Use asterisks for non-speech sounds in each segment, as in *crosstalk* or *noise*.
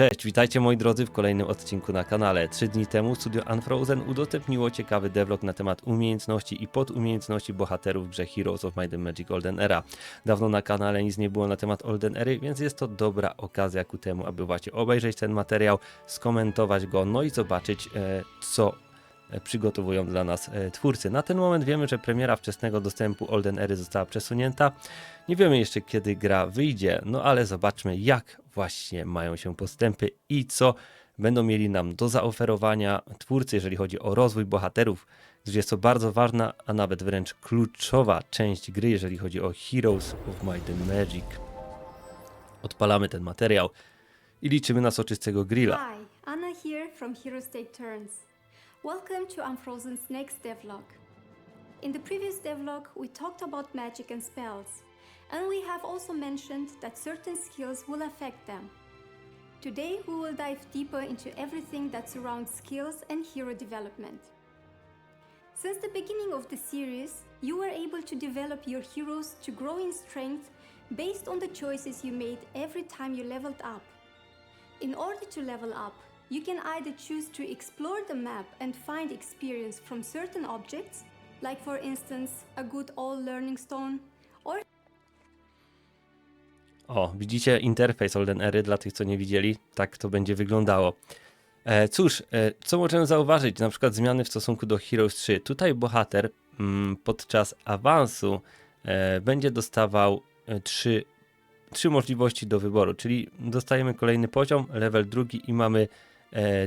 Cześć, witajcie moi drodzy w kolejnym odcinku na kanale. Trzy dni temu Studio Unfrozen udostępniło ciekawy devlog na temat umiejętności i podumiejętności bohaterów grze Heroes of Might and Magic Olden Era. Dawno na kanale nic nie było na temat Olden Ery, więc jest to dobra okazja ku temu, aby właśnie obejrzeć ten materiał, skomentować go, no i zobaczyć e, co przygotowują dla nas e, twórcy. Na ten moment wiemy, że premiera wczesnego dostępu Olden Ery została przesunięta. Nie wiemy jeszcze kiedy gra wyjdzie, no ale zobaczmy jak właśnie mają się postępy i co będą mieli nam do zaoferowania twórcy, jeżeli chodzi o rozwój bohaterów, gdyż jest to bardzo ważna, a nawet wręcz kluczowa część gry, jeżeli chodzi o Heroes of Might and Magic. Odpalamy ten materiał i liczymy na soczystego grilla. Hi, Anna here from Heroes Take Turns. Welcome to Unfrozen's next devlog. In the previous devlog, we talked about magic and spells, and we have also mentioned that certain skills will affect them. Today, we will dive deeper into everything that surrounds skills and hero development. Since the beginning of the series, you were able to develop your heroes to grow in strength based on the choices you made every time you leveled up. In order to level up, you can either choose to explore the map and find experience from certain objects, like for instance a good old learning stone, or O, widzicie interfejs Olden Ery dla tych, co nie widzieli, tak to będzie wyglądało. E, cóż, e, co możemy zauważyć? Na przykład zmiany w stosunku do Heroes 3. Tutaj bohater mm, podczas awansu e, będzie dostawał e, trzy, trzy możliwości do wyboru, czyli dostajemy kolejny poziom, level drugi i mamy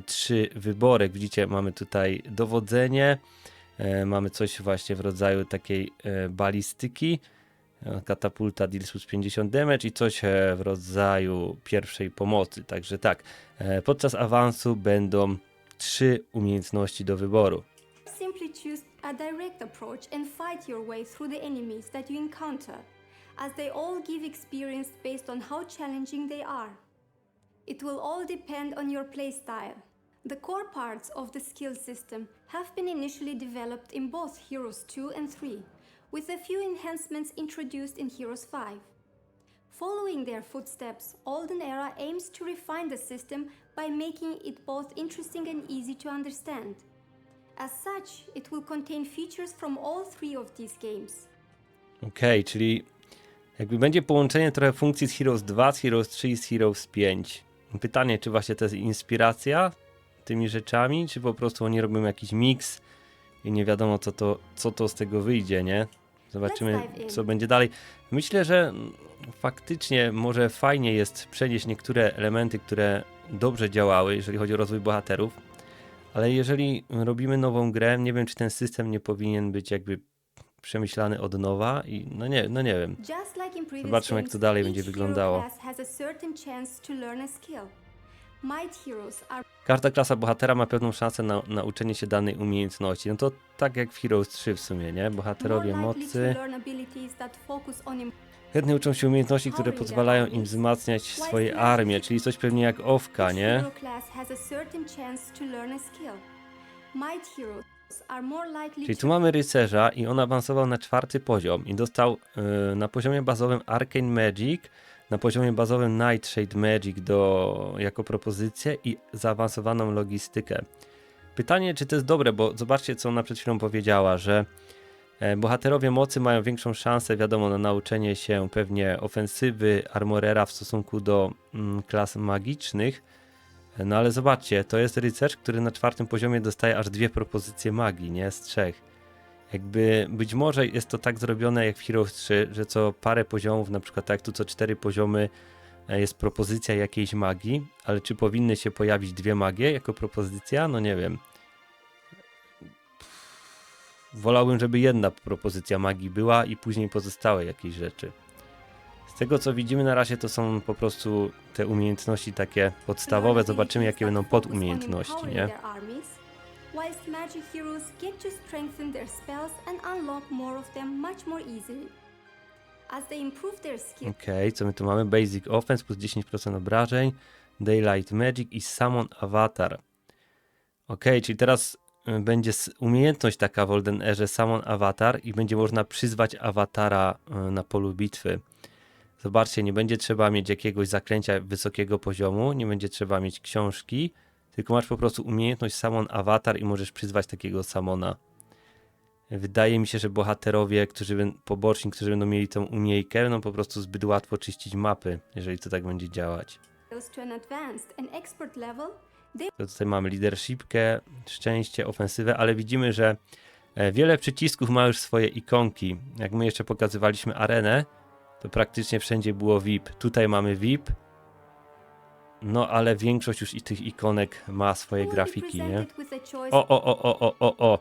trzy wybory. Widzicie, mamy tutaj dowodzenie, e, mamy coś właśnie w rodzaju takiej e, balistyki, E, katapulta deals plus 50 damage i coś e, w rodzaju pierwszej pomocy. Także tak, e, podczas awansu będą trzy umiejętności do wyboru. simply choose a direct approach and fight your way through the enemies that you encounter, as they all give experience based on how challenging they are. It will all depend on your playstyle. The core parts of the skill system have been initially developed in both Heroes 2 and 3, with a few enhancements introduced in Heroes 5. Following their footsteps, Olden Era aims to refine the system by making it both interesting and easy to understand. As such, it will contain features from all three of these games. Okej, czyli jakby będzie połączenie trochę funkcji z Heroes 2, z Heroes 3 i z Heroes 5. Pytanie, czy właśnie to jest inspiracja tymi rzeczami, czy po prostu oni robią jakiś miks i nie wiadomo co to, co to z tego wyjdzie, nie? Zobaczymy, co będzie dalej. Myślę, że faktycznie może fajnie jest przenieść niektóre elementy, które dobrze działały, jeżeli chodzi o rozwój bohaterów, ale jeżeli robimy nową grę, nie wiem, czy ten system nie powinien być jakby przemyślany od nowa i no nie, no nie wiem. Zobaczmy, jak to dalej będzie wyglądało. Każda klasa bohatera ma pewną szansę na nauczenie się danej umiejętności. No to tak jak w Heroes 3 w sumie, nie? Bohaterowie mocy. Chętnie uczą się umiejętności, które pozwalają im wzmacniać swoje armie, czyli coś pewnie jak Owka, nie? Might heroes Czyli tu mamy rycerza i on awansował na czwarty poziom i dostał y, na poziomie bazowym Arcane Magic, na poziomie bazowym Nightshade Magic do, jako propozycję i zaawansowaną logistykę. Pytanie, czy to jest dobre, bo zobaczcie, co ona przed chwilą powiedziała, że e, bohaterowie mocy mają większą szansę, wiadomo, na nauczenie się pewnie ofensywy armorera w stosunku do mm, klas magicznych, no ale zobaczcie, to jest rycerz, który na czwartym poziomie dostaje aż dwie propozycje magii, nie? Z trzech. Jakby być może jest to tak zrobione jak w Heroes 3, że co parę poziomów, na przykład tak tu co cztery poziomy e, jest propozycja jakiejś magii, ale czy powinny się pojawić dwie magie jako propozycja? No nie wiem. Wolałbym, żeby jedna propozycja magii była i później pozostałe jakieś rzeczy. Z tego co widzimy na razie to są po prostu te umiejętności takie podstawowe, zobaczymy jakie będą podumiejętności, nie? their armies, whilst magic heroes get to strengthen their spells and unlock more of them much more easily. As they improve their skill, Okej, co my tu mamy? Basic Offense plus 10% obrażeń, Daylight Magic i Summon Avatar. Okej, czyli teraz y, będzie umiejętność taka w Olden Erze Summon Avatar i będzie można przyzwać awatara y, na polu bitwy. Zobaczcie, nie będzie trzeba mieć jakiegoś zaklęcia wysokiego poziomu, nie będzie trzeba mieć książki, tylko masz po prostu umiejętność samon awatar i możesz przyzwać takiego samona. Wydaje mi się, że bohaterowie, którzy poboczni, którzy będą mieli tą umiejkę, będą po prostu zbyt łatwo czyścić mapy, jeżeli to tak będzie działać. To tutaj mamy leadershipkę, szczęście, ofensywę, ale widzimy, że e, wiele przycisków ma już swoje ikonki. Jak my jeszcze pokazywaliśmy arenę, to praktycznie wszędzie było VIP. Tutaj mamy VIP, no ale większość już i tych ikonek ma swoje grafiki, nie? O, o, o, o, o, o, o.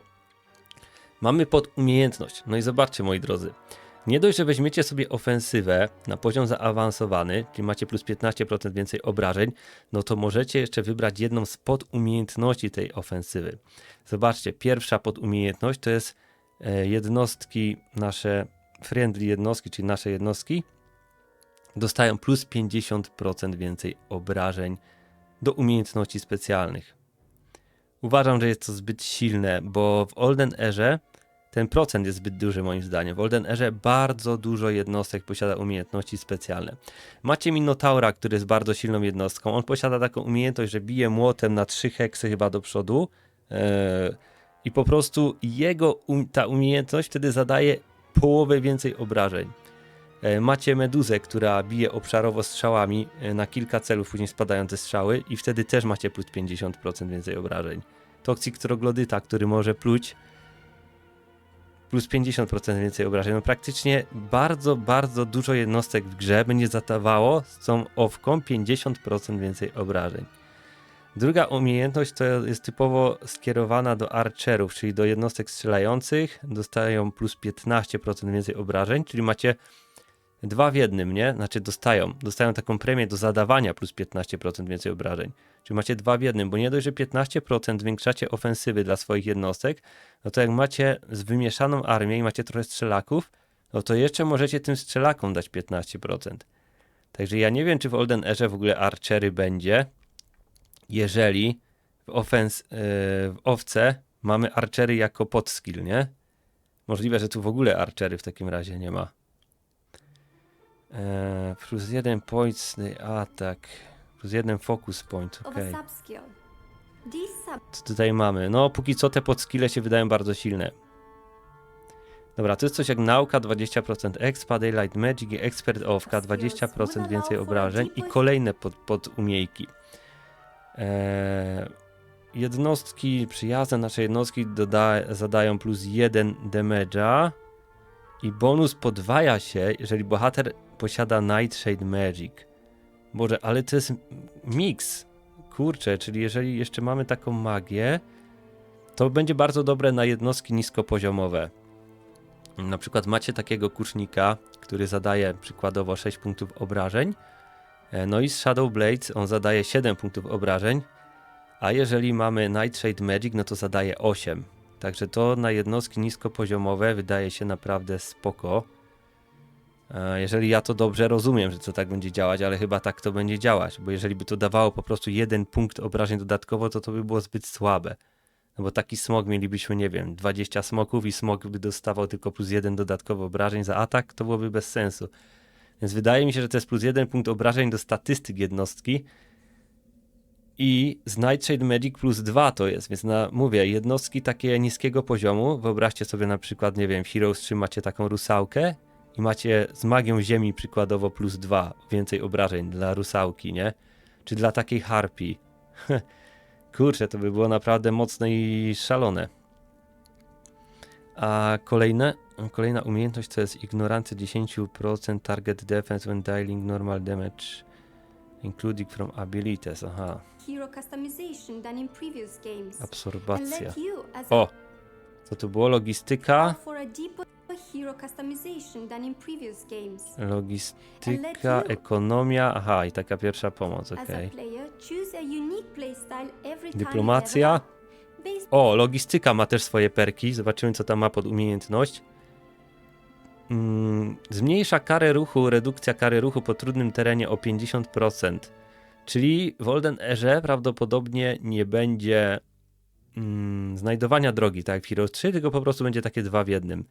Mamy pod umiejętność. No i zobaczcie, moi drodzy. Nie dość, że weźmiecie sobie ofensywę na poziom zaawansowany, czyli macie plus 15% więcej obrażeń, no to możecie jeszcze wybrać jedną z podumiejętności tej ofensywy. Zobaczcie, pierwsza podumiejętność to jest e, jednostki, nasze friendly jednostki, czyli nasze jednostki, dostają plus 50% więcej obrażeń do umiejętności specjalnych. Uważam, że jest to zbyt silne, bo w Olden Erze ten procent jest zbyt duży moim zdaniem. W Olden Erze bardzo dużo jednostek posiada umiejętności specjalne. Macie Minotaura, który jest bardzo silną jednostką. On posiada taką umiejętność, że bije młotem na 3 heksy chyba do przodu. Eee, I po prostu jego um, ta umiejętność wtedy zadaje połowę więcej obrażeń. E, Macie meduzę, która bije obszarowo strzałami e, na kilka celów, później spadające strzały i wtedy też macie plus 50% więcej obrażeń. Toxic troglodyta, który może pluć plus 50% więcej obrażeń. No praktycznie bardzo, bardzo dużo jednostek w grze będzie zadawało z tą owką 50% więcej obrażeń. Druga umiejętność to jest typowo skierowana do archerów, czyli do jednostek strzelających. Dostają plus 15% więcej obrażeń, czyli macie dwa w jednym, nie? Znaczy dostają. Dostają taką premię do zadawania plus 15% więcej obrażeń. Czyli macie dwa w jednym, bo nie dość, że 15% zwiększacie ofensywy dla swoich jednostek, no to jak macie z wymieszaną armię i macie trochę strzelaków, no to jeszcze możecie tym strzelakom dać 15%. Także ja nie wiem, czy w Olden Erze w ogóle archery będzie, jeżeli w, ofens, yy, w owce mamy archery jako podskill, nie? Możliwe, że tu w ogóle archery w takim razie nie ma. Eee, plus jeden points atak. Plus jeden focus point, okej. sub Co tutaj mamy? No, póki co te podskille się wydają bardzo silne. Dobra, to jest coś jak nauka 20% expa, daylight magic i expert owka 20% więcej obrażeń i kolejne pod, pod umiejki. Eee, jednostki, przyjazne nasze jednostki doda, zadają plus 1 damage'a i bonus podwaja się, jeżeli bohater posiada Nightshade Magic. Boże, ale to jest miks. Kurczę, czyli jeżeli jeszcze mamy taką magię, to będzie bardzo dobre na jednostki niskopoziomowe. Na przykład macie takiego kusznika, który zadaje przykładowo 6 punktów obrażeń, e, no i z Shadow Blades on zadaje 7 punktów obrażeń, a jeżeli mamy Nightshade Magic, no to zadaje 8. Także to na jednostki niskopoziomowe wydaje się naprawdę spoko. E, Jeżeli ja to dobrze rozumiem, że to tak będzie działać, ale chyba tak to będzie działać, bo jeżeli by to dawało po prostu jeden punkt obrażeń dodatkowo, to to by było zbyt słabe. No bo taki smog mielibyśmy, nie wiem, 20 smoków i smog by dostawał tylko plus jeden dodatkowy obrażeń za atak, to byłoby bez sensu. Więc wydaje mi się, że to jest plus jeden punkt obrażeń do statystyk jednostki i z Nightshade Magic plus 2 to jest, więc na, mówię, jednostki takie niskiego poziomu, wyobraźcie sobie na przykład, nie wiem, w Heroes 3 macie taką rusałkę i macie z magią ziemi przykładowo plus 2 więcej obrażeń dla rusałki, nie? Czy dla takiej harpii. *laughs* Kurczę, to by było naprawdę mocne i szalone. A kolejne, kolejna umiejętność to jest ignorancja 10% target defense when dealing normal damage including from abilities. Aha, hero customization done in previous games. Absorbacja. O, co tu było? Logistyka. Logistyka, ekonomia. Aha, i taka pierwsza pomoc, okej. you Dyplomacja. O, logistyka ma też swoje perki. Zobaczymy, co tam ma pod umiejętność. Mm, zmniejsza karę ruchu, redukcja kary ruchu po trudnym terenie o 50%. Czyli w Olden Erze prawdopodobnie nie będzie mm, znajdowania drogi, tak jak w Heroes 3, tylko po prostu będzie takie dwa w jednym.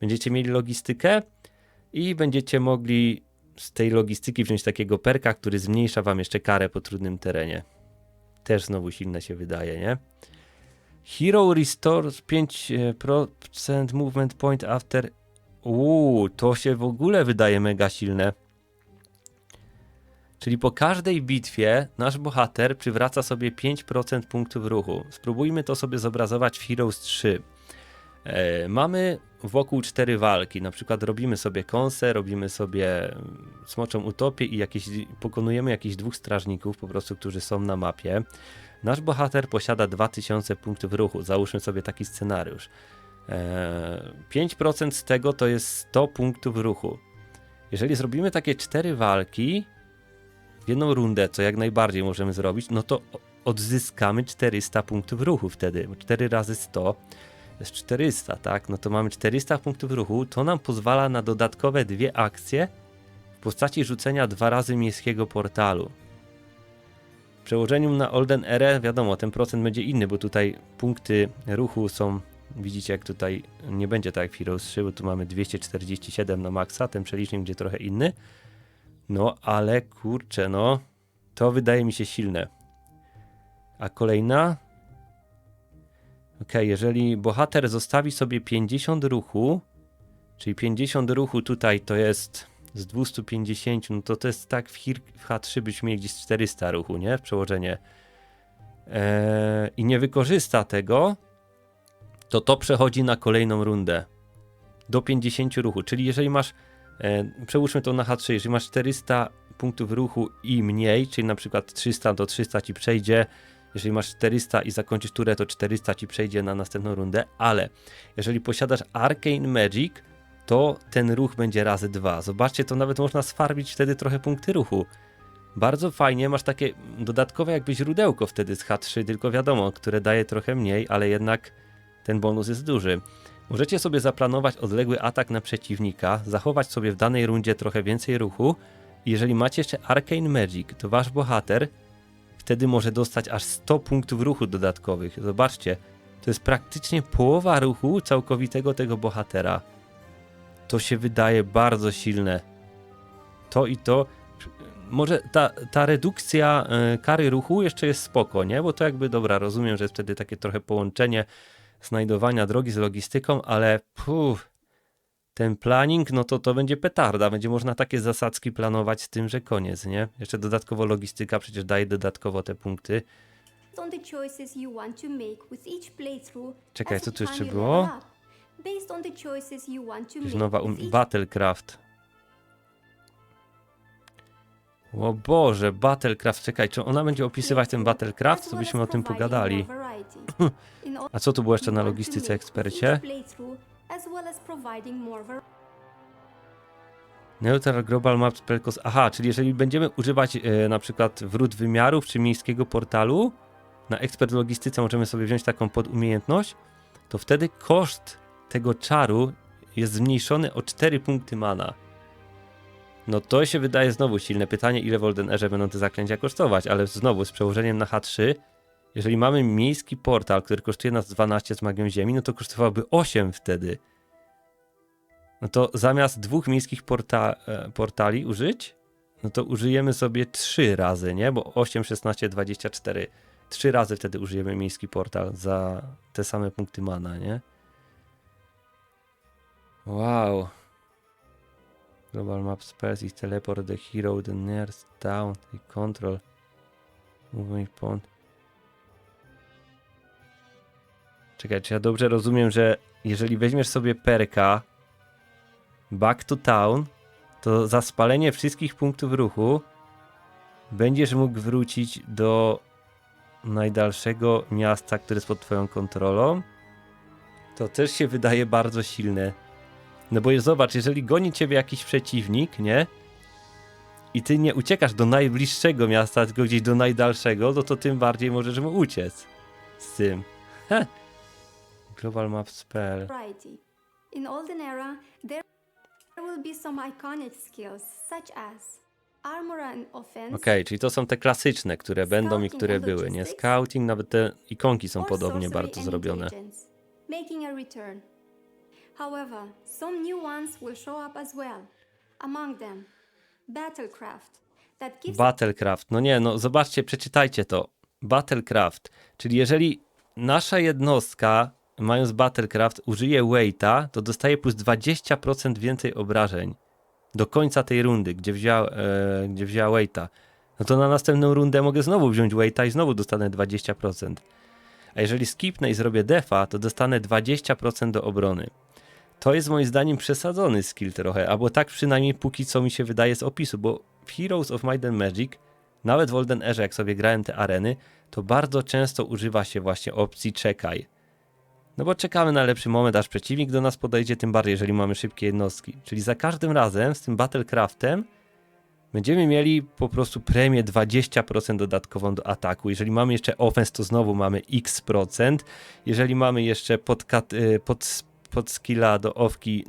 Będziecie mieli logistykę i będziecie mogli z tej logistyki wziąć takiego perka, który zmniejsza wam jeszcze karę po trudnym terenie. Też znowu silne się wydaje, nie? Hero restores 5% movement point after. Uuu, to się w ogóle wydaje mega silne. Czyli po każdej bitwie nasz bohater przywraca sobie 5% punktów ruchu. Spróbujmy to sobie zobrazować w Heroes 3. E, mamy wokół cztery walki. Na przykład robimy sobie kąsę, robimy sobie mm, smoczą utopię i jakieś, pokonujemy jakichś dwóch strażników, po prostu, którzy są na mapie. Nasz bohater posiada 2000 punktów ruchu. Załóżmy sobie taki scenariusz. E, 5% z tego to jest 100 punktów ruchu. Jeżeli zrobimy takie cztery walki w jedną rundę, co jak najbardziej możemy zrobić, no to odzyskamy 400 punktów ruchu wtedy. bo 4 razy 100 to jest 400, tak? No to mamy 400 punktów ruchu. To nam pozwala na dodatkowe dwie akcje w postaci rzucenia dwa razy miejskiego portalu. W przełożeniu na Olden Era, wiadomo, ten procent będzie inny, bo tutaj punkty ruchu są, widzicie jak tutaj nie będzie tak jak w Heroes 3, bo tu mamy 247 na maksa, ten przelicznik będzie trochę inny. No, ale kurczę, no, to wydaje mi się silne. A kolejna? Ok, jeżeli bohater zostawi sobie 50 ruchu, czyli 50 ruchu tutaj to jest z 250, no to to jest tak w, Hir- w H3 byśmy mieli gdzieś 400 ruchu, nie? W przełożenie. Eee, I nie wykorzysta tego, to to przechodzi na kolejną rundę. Do 50 ruchu, czyli jeżeli masz, e, przełóżmy to na H3, jeżeli masz 400 punktów ruchu i mniej, czyli na przykład 300, to 300 ci przejdzie, jeżeli masz 400 i zakończysz turę, to 400 ci przejdzie na następną rundę, ale jeżeli posiadasz Arcane Magic, to ten ruch będzie razy dwa. Zobaczcie, to nawet można sfarbić wtedy trochę punkty ruchu. Bardzo fajnie, masz takie dodatkowe jakby źródełko wtedy z H3, tylko wiadomo, które daje trochę mniej, ale jednak ten bonus jest duży. Możecie sobie zaplanować odległy atak na przeciwnika, zachować sobie w danej rundzie trochę więcej ruchu jeżeli macie jeszcze Arcane Magic, to wasz bohater wtedy może dostać aż 100 punktów ruchu dodatkowych. Zobaczcie, to jest praktycznie połowa ruchu całkowitego tego bohatera. To się wydaje bardzo silne. To i to. Może ta, ta redukcja e, kary ruchu jeszcze jest spoko, nie? Bo to jakby, dobra, rozumiem, że jest wtedy takie trochę połączenie znajdowania drogi z logistyką, ale puf, ten planning, no to to będzie petarda. Będzie można takie zasadzki planować z tym, że koniec, nie? Jeszcze dodatkowo logistyka przecież daje dodatkowo te punkty. Czekaj, co tu jeszcze było? level up. Based on O Boże, Battlecraft, czekaj, czy ona będzie opisywać ten Battlecraft? To byśmy o tym pogadali. A co tu było jeszcze na logistyce ekspercie? Neutral Global Map Spellcost. Aha, czyli jeżeli będziemy używać e, na przykład wrót wymiarów czy miejskiego portalu, na ekspert logistyce możemy sobie wziąć taką podumiejętność, to wtedy koszt tego czaru jest zmniejszony o 4 punkty mana. No to się wydaje znowu silne pytanie, ile w Olden Erze będą te zaklęcia kosztować, ale znowu z przełożeniem na H3, jeżeli mamy miejski portal, który kosztuje nas 12 z magią ziemi, no to kosztowałby 8 wtedy. No to zamiast dwóch miejskich porta e, portali użyć, no to użyjemy sobie trzy razy, nie? Bo 8, 16, 24. Trzy razy wtedy użyjemy miejski portal za te same punkty mana, nie? Wow. Global Map Spells is teleport the hero, the nearest town, the control. Moving point. Czekaj, czy ja dobrze rozumiem, że jeżeli weźmiesz sobie perka Back to Town, to za spalenie wszystkich punktów ruchu będziesz mógł wrócić do najdalszego miasta, które jest pod twoją kontrolą. To też się wydaje bardzo silne. No bo zobacz, jeżeli goni ciebie jakiś przeciwnik, nie? I ty nie uciekasz do najbliższego miasta, tylko gdzieś do najdalszego, no to tym bardziej możesz mu uciec z tym. Heh. Global Map Spell. variety. In Olden Era, there will be some iconic skills such as Okej, czyli to są te klasyczne, które będą i które były, nie? Scouting, nawet te ikonki są podobnie bardzo zrobione. making a return. However, some new ones will show up as well. Among them, Battlecraft that gives Battlecraft. No nie, no zobaczcie, przeczytajcie to. Battlecraft. Czyli jeżeli nasza jednostka, mając Battlecraft, użyje Waita, to dostaje plus 20% więcej obrażeń do końca tej rundy, gdzie wzięła, e, gdzie wzięła Waita. No to na następną rundę mogę znowu wziąć Waita i znowu dostanę 20%. A jeżeli skipnę i zrobię defa, to dostanę 20% do obrony. To jest moim zdaniem przesadzony skill trochę, albo tak przynajmniej póki co mi się wydaje z opisu, bo w Heroes of Might and Magic, nawet w Olden Erze, jak sobie grałem te areny, to bardzo często używa się właśnie opcji czekaj. No bo czekamy na lepszy moment, aż przeciwnik do nas podejdzie, tym bardziej, jeżeli mamy szybkie jednostki. Czyli za każdym razem z tym Battlecraftem będziemy mieli po prostu premię 20% dodatkową do ataku. Jeżeli mamy jeszcze offense, to znowu mamy x procent. Jeżeli mamy jeszcze pod, pod, pod skilla do owki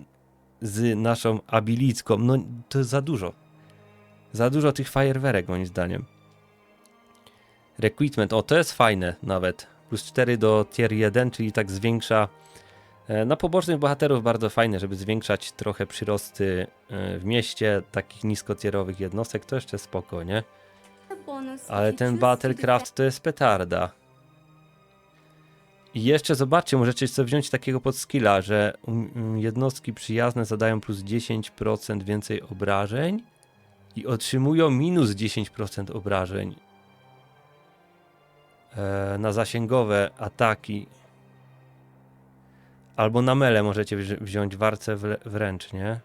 z naszą abilicką, no to jest za dużo. Za dużo tych fajerwerek moim zdaniem. Requitment, o to jest fajne nawet. Plus 4 do tier 1, czyli tak zwiększa e, na pobocznych bohaterów bardzo fajne, żeby zwiększać trochę przyrosty e, w mieście takich niskotierowych jednostek, to jeszcze spoko, nie? Ale ten Battlecraft to jest petarda. I jeszcze zobaczcie, możecie sobie wziąć takiego podskilla, że um, um, jednostki przyjazne zadają plus 10% więcej obrażeń i otrzymują minus 10% obrażeń e, na zasięgowe ataki. Albo na mele możecie wzi- wziąć warce wręcz, nie?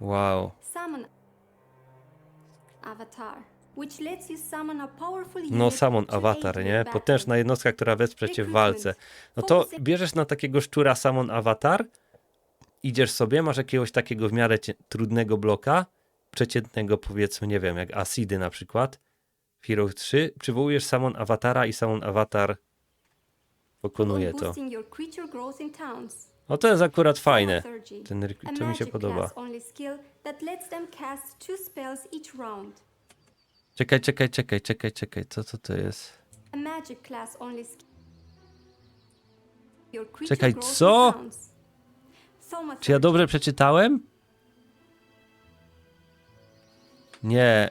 Wow. Summon Avatar, No, Samon Avatar, nie? Potężna jednostka, która wesprze cię w walce. No to bierzesz na takiego szczura Samon Avatar, idziesz sobie, masz jakiegoś takiego w miarę trudnego bloka, przeciętnego powiedzmy, nie wiem, jak Asidy na przykład, w Hero 3, przywołujesz Samon Awatara i Samon Awatar pokonuje to. No to jest akurat fajne. Ten, to mi się podoba. Czekaj, czekaj, czekaj, czekaj, czekaj, co co to jest? A magic class only skill. Your creature Czekaj, in co? Czy ja dobrze przeczytałem? Nie.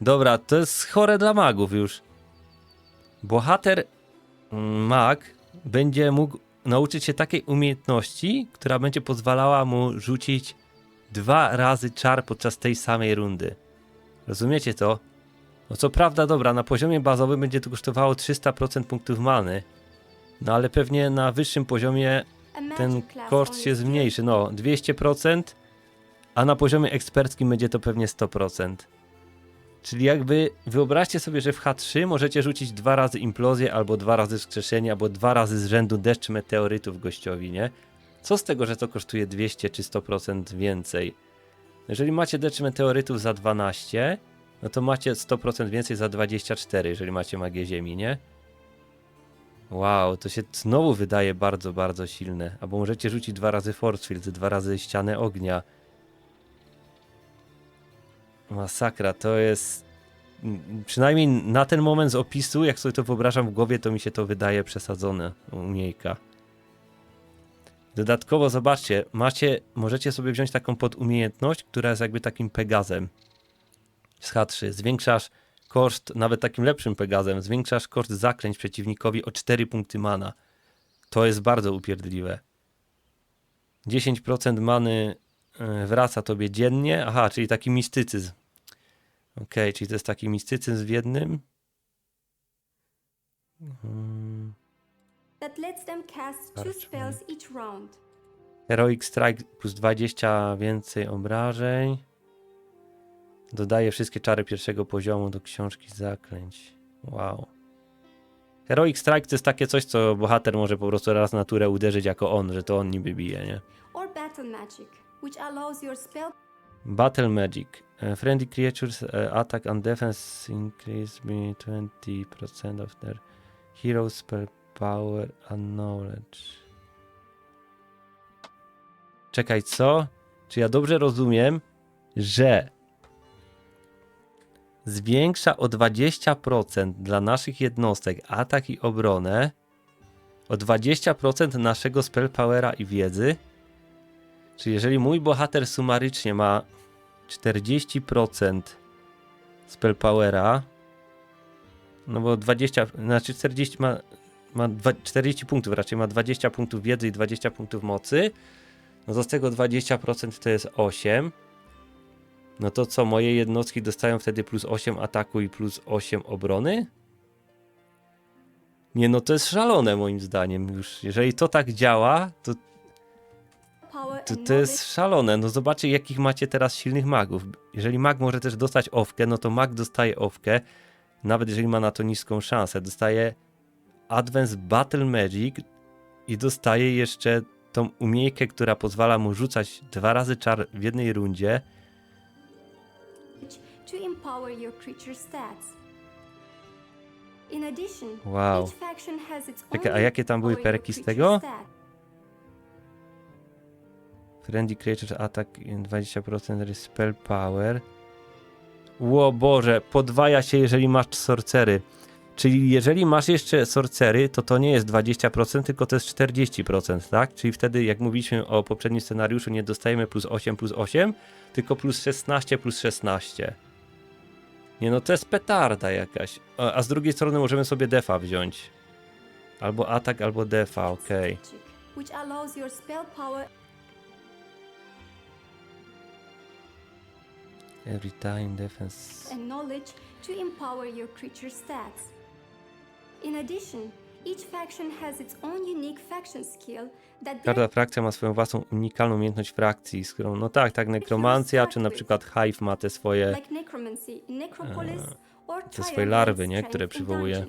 Dobra, to jest chore dla magów już. Bohater mm, mag będzie mógł nauczyć się takiej umiejętności, która będzie pozwalała mu rzucić dwa razy czar podczas tej samej rundy. Rozumiecie to? No co prawda, dobra, na poziomie bazowym będzie to kosztowało 300% punktów many. No ale pewnie na wyższym poziomie ten koszt się zmniejszy. No, 200%, a na poziomie eksperckim będzie to pewnie 100%. Czyli jakby wyobraźcie sobie, że w H3 możecie rzucić dwa razy implozję, albo dwa razy wskrzeszenie, albo dwa razy z rzędu deszcz meteorytów gościowi, nie? Co z tego, że to kosztuje 200 czy 100% więcej? Jeżeli macie deszcz meteorytów za 12, no to macie 100% więcej za 24, jeżeli macie magię ziemi, nie? Wow, to się znowu wydaje bardzo, bardzo silne. Albo możecie rzucić dwa razy force field, dwa razy ścianę ognia. Masakra, to jest... Przynajmniej na ten moment z opisu, jak sobie to wyobrażam w głowie, to mi się to wydaje przesadzone u Miejka. Dodatkowo zobaczcie, macie, możecie sobie wziąć taką podumiejętność, która jest jakby takim Pegazem z H3. Zwiększasz koszt, nawet takim lepszym Pegazem, zwiększasz koszt zaklęć przeciwnikowi o 4 punkty mana. To jest bardzo upierdliwe. 10% many e, wraca tobie dziennie. Aha, czyli taki mistycyzm. Okej, czyli to jest taki mistycyzm w jednym. Hmm. Heroic Strike plus 20 więcej obrażeń. Dodaje wszystkie czary pierwszego poziomu do książki zaklęć. Wow. Heroic Strike to jest takie coś, co bohater może po prostu raz na turę uderzyć jako on, że to on niby bije, nie? Or battle magic, which allows your spell Battle Magic. Uh, friendly creatures uh, attack and defense increase by 20% of their hero spell power and knowledge. Czekaj, co? Czy ja dobrze rozumiem, że zwiększa o 20% dla naszych jednostek atak i obronę, o 20% naszego spell powera i wiedzy, Czyli jeżeli mój bohater sumarycznie ma 40% spell powera, no bo 20, znaczy 40 ma, ma dwa- 40 punktów, raczej ma 20 punktów wiedzy i 20 punktów mocy, no to z tego 20% to jest 8. No to co, moje jednostki dostają wtedy plus 8 ataku i plus 8 obrony? Nie, no to jest szalone moim zdaniem już. Jeżeli to tak działa, to to, to jest szalone. No zobaczcie, jakich macie teraz silnych magów. Jeżeli mag może też dostać owkę, no to mag dostaje owkę, nawet jeżeli ma na to niską szansę. Dostaje Advanced Battle Magic i dostaje jeszcze tą umiejkę, która pozwala mu rzucać dwa razy czar w jednej rundzie. To empower your creature stats. In addition, Wow. each faction has its Czekaj, a own jakie tam były empower your perki z creature tego? stat. Friendly Creature Attack in 20% Spell Power. Ło Boże, podwaja się, jeżeli masz sorcery. Czyli jeżeli masz jeszcze sorcery, to to nie jest 20%, tylko to jest 40%, tak? Czyli wtedy, jak mówiliśmy o poprzednim scenariuszu, nie dostajemy plus 8 plus 8, tylko plus 16 plus 16. Nie no, to jest petarda jakaś. A, a z drugiej strony możemy sobie defa wziąć. Albo atak, albo defa, okej. Which allows your spell power Every time defense... and knowledge to empower your creature stats. In addition, Każda frakcja ma swoją własną unikalną umiejętność frakcji, z którą, no tak, tak, nekromancja, czy na przykład Hive ma te swoje, or te swoje larwy, nie, które przywołuje.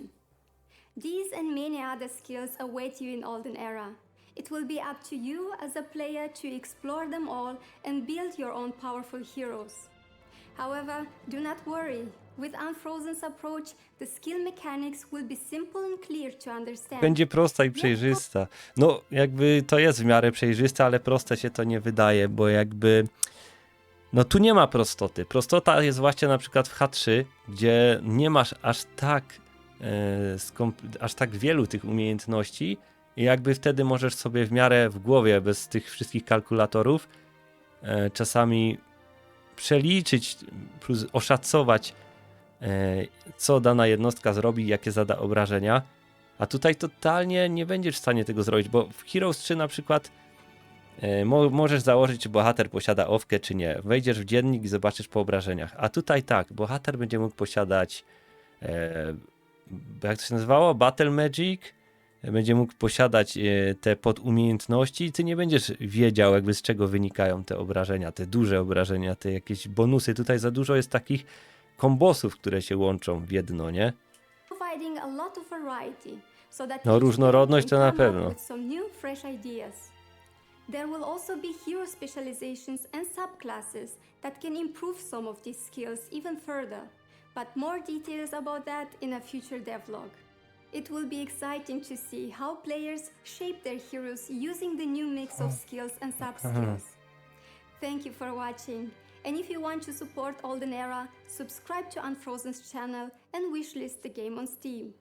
These and many other skills await you in Olden Era. It will be up to you as a player to explore them all and build your own powerful heroes. However, do not worry. With Unfrozen's approach, the skill mechanics will be simple and clear to understand. będzie prosta i przejrzysta. No, jakby to jest w miarę przejrzyste, ale proste się to nie wydaje, bo jakby, no tu nie ma prostoty. Prostota jest właśnie na przykład w H3, gdzie nie masz aż tak, e, aż tak wielu tych umiejętności i jakby wtedy możesz sobie w miarę w głowie, bez tych wszystkich kalkulatorów, e, czasami przeliczyć plus oszacować, co dana jednostka zrobi, jakie zada obrażenia. A tutaj totalnie nie będziesz w stanie tego zrobić, bo w Heroes 3 na przykład e, mo możesz założyć, czy bohater posiada owkę, czy nie. Wejdziesz w dziennik i zobaczysz po obrażeniach. A tutaj tak, bohater będzie mógł posiadać, e, jak to się nazywało? Battle Magic. Będzie mógł posiadać e, te podumiejętności i ty nie będziesz wiedział jakby z czego wynikają te obrażenia, te duże obrażenia, te jakieś bonusy. Tutaj za dużo jest takich kombosów, które się łączą w jedno, nie? No, różnorodność to na pewno. There will also be hero specializations and subclasses that can improve some of these skills even further, but more details about that in a future devlog. It will be exciting to see how players shape their heroes using the new mix of skills and subskills. Thank you for watching. And if you want to support Olden Era, subscribe to Unfrozen's channel and wishlist the game on Steam.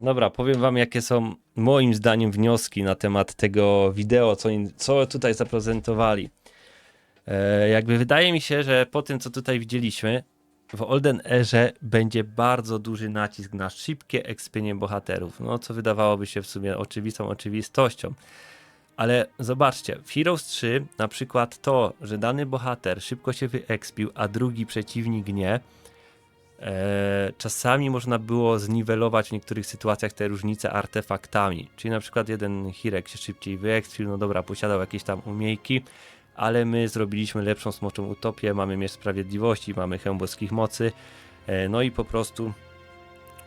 Dobra, powiem wam, jakie są moim zdaniem wnioski na temat tego wideo, co, co tutaj zaprezentowali. E, jakby wydaje mi się, że po tym, co tutaj widzieliśmy, w Olden Erze będzie bardzo duży nacisk na szybkie ekspienie bohaterów. No, co wydawałoby się w sumie oczywistą oczywistością. Ale zobaczcie, w Heroes 3 na przykład to, że dany bohater szybko się wyekspił, a drugi przeciwnik nie, E, czasami można było zniwelować w niektórych sytuacjach te różnice artefaktami. Czyli na przykład jeden Hirek się szybciej wyekspił, no dobra, posiadał jakieś tam umiejki, ale my zrobiliśmy lepszą smoczą utopię, mamy miecz sprawiedliwości, mamy hełm boskich mocy, e, no i po prostu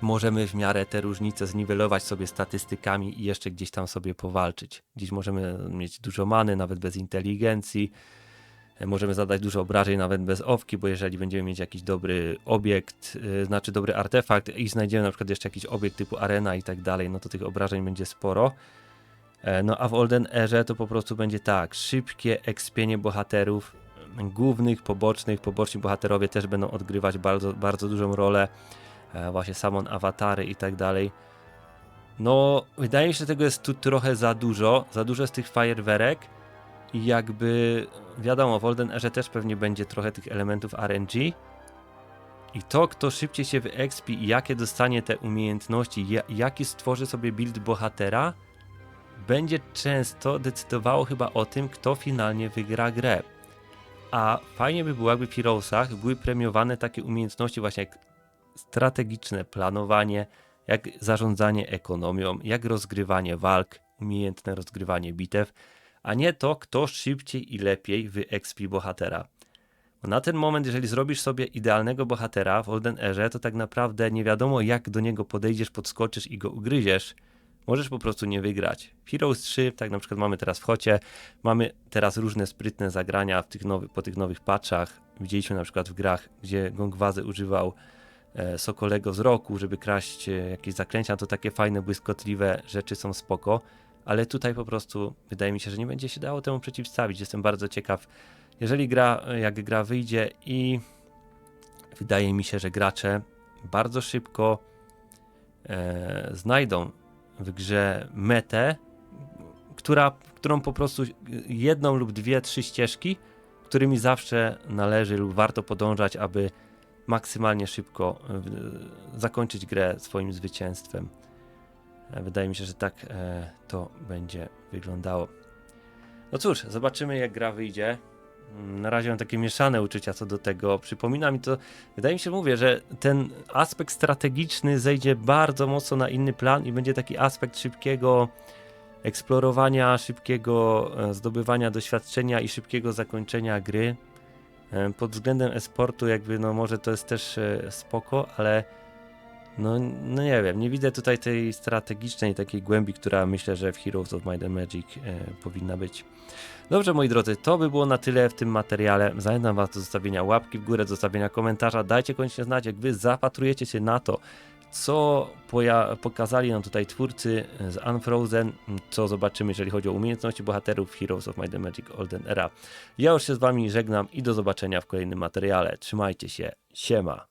możemy w miarę te różnice zniwelować sobie statystykami i jeszcze gdzieś tam sobie powalczyć. Dziś możemy mieć dużo many, nawet bez inteligencji, Możemy zadać dużo obrażeń nawet bez owki, bo jeżeli będziemy mieć jakiś dobry obiekt, yy, znaczy dobry artefakt i znajdziemy na przykład jeszcze jakiś obiekt typu arena i tak dalej, no to tych obrażeń będzie sporo. E, No a w Olden Erze to po prostu będzie tak, szybkie ekspienie bohaterów, głównych, pobocznych, poboczni bohaterowie też będą odgrywać bardzo, bardzo dużą rolę, właśnie samon awatary i tak dalej. No, wydaje mi się, że tego jest tu trochę za dużo, za dużo z tych fajerwerek I jakby wiadomo, w Olden Erze też pewnie będzie trochę tych elementów RNG. I to, kto szybciej się wyexpi i jakie dostanie te umiejętności, ja, jaki stworzy sobie build bohatera, będzie często decydowało chyba o tym, kto finalnie wygra grę. A fajnie by było, jakby w Heroesach były premiowane takie umiejętności właśnie jak strategiczne planowanie, jak zarządzanie ekonomią, jak rozgrywanie walk, umiejętne rozgrywanie bitew, a nie to, kto szybciej i lepiej wyexpi bohatera. Bo na ten moment, jeżeli zrobisz sobie idealnego bohatera w Olden Erze, to tak naprawdę nie wiadomo, jak do niego podejdziesz, podskoczysz i go ugryziesz. Możesz po prostu nie wygrać. Heroes 3, tak na przykład mamy teraz w Hocie, mamy teraz różne sprytne zagrania w tych nowy, po tych nowych patchach. Widzieliśmy na przykład w grach, gdzie Gongwazy używał sokolego wzroku, żeby kraść e, jakieś zaklęcia, to takie fajne, błyskotliwe rzeczy są spoko, ale tutaj po prostu wydaje mi się, że nie będzie się dało temu przeciwstawić. Jestem bardzo ciekaw, jeżeli gra, jak gra wyjdzie i wydaje mi się, że gracze bardzo szybko e, znajdą w grze metę, która, którą po prostu jedną lub dwie, trzy ścieżki, którymi zawsze należy lub warto podążać, aby maksymalnie szybko e, zakończyć grę swoim zwycięstwem. E, Wydaje mi się, że tak e, to będzie wyglądało. No cóż, zobaczymy jak gra wyjdzie. Mm, Na razie mam takie mieszane uczucia co do tego. Przypomina mi to, wydaje mi się, mówię, że ten aspekt strategiczny zejdzie bardzo mocno na inny plan i będzie taki aspekt szybkiego eksplorowania, szybkiego zdobywania doświadczenia i szybkiego zakończenia gry. E, Pod względem esportu jakby no może to jest też e, spoko, ale no, no nie wiem, nie widzę tutaj tej strategicznej takiej głębi, która myślę, że w Heroes of Might and Magic e, powinna być. Dobrze, moi drodzy, to by było na tyle w tym materiale. Zachęcam Was do zostawienia łapki w górę, do zostawienia komentarza. Dajcie koniecznie znać, jak Wy zapatrujecie się na to, co pokazali nam tutaj twórcy z Unfrozen, co zobaczymy, jeżeli chodzi o umiejętności bohaterów Heroes of Might and Magic Olden Era. Ja już się z Wami żegnam i do zobaczenia w kolejnym materiale. Trzymajcie się, siema!